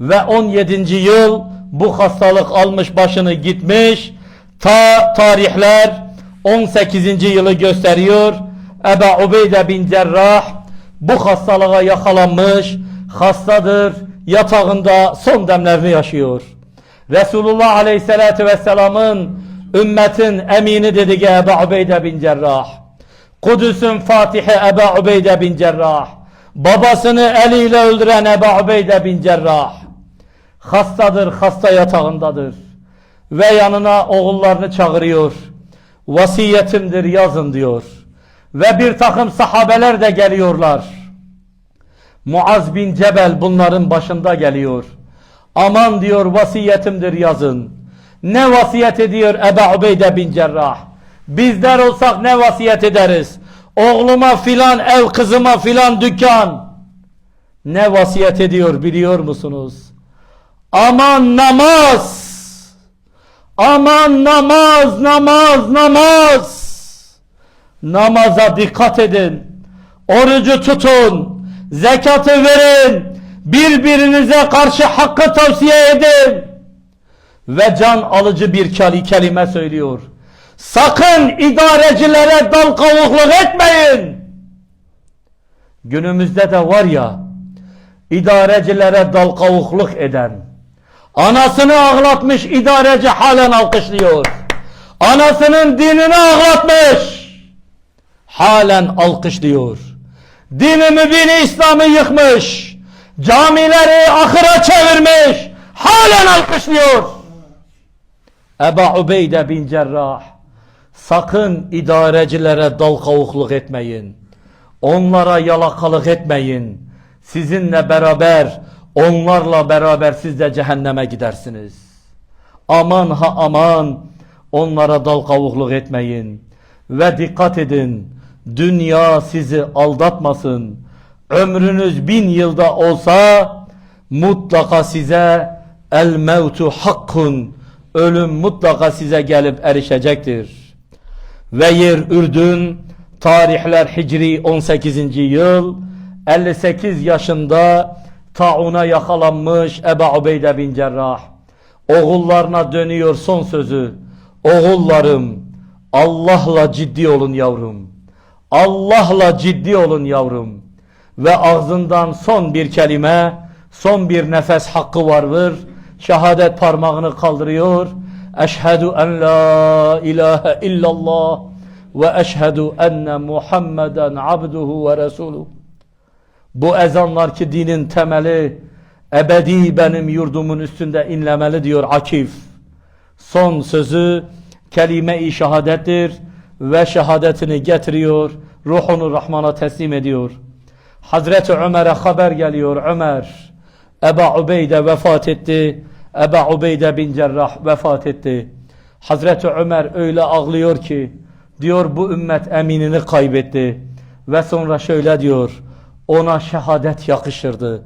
ve 17. yıl bu hastalık almış başını gitmiş. Ta tarihler 18. yılı gösteriyor. Ebu Ubeyde bin Cerrah bu hastalığa yakalanmış, hastadır, yatağında son demlerini yaşıyor. Resulullah Aleyhisselatü Vesselam'ın ümmetin emini dediği Ebu Ubeyde bin Cerrah. Kudüs'ün Fatihi Ebu Ubeyde bin Cerrah. Babasını eliyle öldüren Ebu Ubeyde bin Cerrah. Hastadır, hasta yatağındadır. Ve yanına oğullarını çağırıyor. Vasiyetimdir yazın diyor. Ve bir takım sahabeler de geliyorlar. Muaz bin Cebel bunların başında geliyor. Aman diyor vasiyetimdir yazın. Ne vasiyet ediyor Ebu Ubeyde bin Cerrah? Bizler olsak ne vasiyet ederiz? Oğluma filan ev, kızıma filan dükkan. Ne vasiyet ediyor biliyor musunuz? Aman namaz! Aman namaz, namaz, namaz! Namaza dikkat edin. Orucu tutun. Zekatı verin. Birbirinize karşı hakkı tavsiye edin. Ve can alıcı bir kelime söylüyor. Sakın idarecilere dal kavukluk etmeyin. Günümüzde de var ya idarecilere dal kavukluk eden anasını ağlatmış idareci halen alkışlıyor. Anasının dinini ağlatmış halen alkışlıyor. Dini mübini İslam'ı yıkmış. Camileri ahıra çevirmiş. Halen alkışlıyor. Ebu Ubeyde bin Cerrah. Sakın idarecilere dal kavukluk etmeyin. Onlara yalakalık etmeyin. Sizinle beraber, onlarla beraber siz de cehenneme gidersiniz. Aman ha aman, onlara dal kavukluk etmeyin. Ve dikkat edin, dünya sizi aldatmasın. Ömrünüz bin yılda olsa, mutlaka size el mevtu hakkun, ölüm mutlaka size gelip erişecektir. Ve yer Ürdün, tarihler Hicri 18. yıl, 58 yaşında tauna yakalanmış Ebu Ubeyde bin Cerrah. Oğullarına dönüyor son sözü. Oğullarım, Allah'la ciddi olun yavrum. Allah'la ciddi olun yavrum. Ve ağzından son bir kelime, son bir nefes hakkı vardır. Şehadet parmağını kaldırıyor. Eşhedü en la ilahe illallah ve eşhedü enne Muhammeden abduhu ve resuluhu. Bu ezanlar ki dinin temeli ebedi benim yurdumun üstünde inlemeli diyor Akif. Son sözü kelime-i şehadettir ve şehadetini getiriyor. Ruhunu Rahman'a teslim ediyor. Hazreti Ömer'e haber geliyor. Ömer, Ebu Ubeyde vefat etti. Ebu Ubeyde bin Cerrah vefat etti. Hazreti Ömer öyle ağlıyor ki diyor bu ümmet eminini kaybetti. Ve sonra şöyle diyor ona şehadet yakışırdı.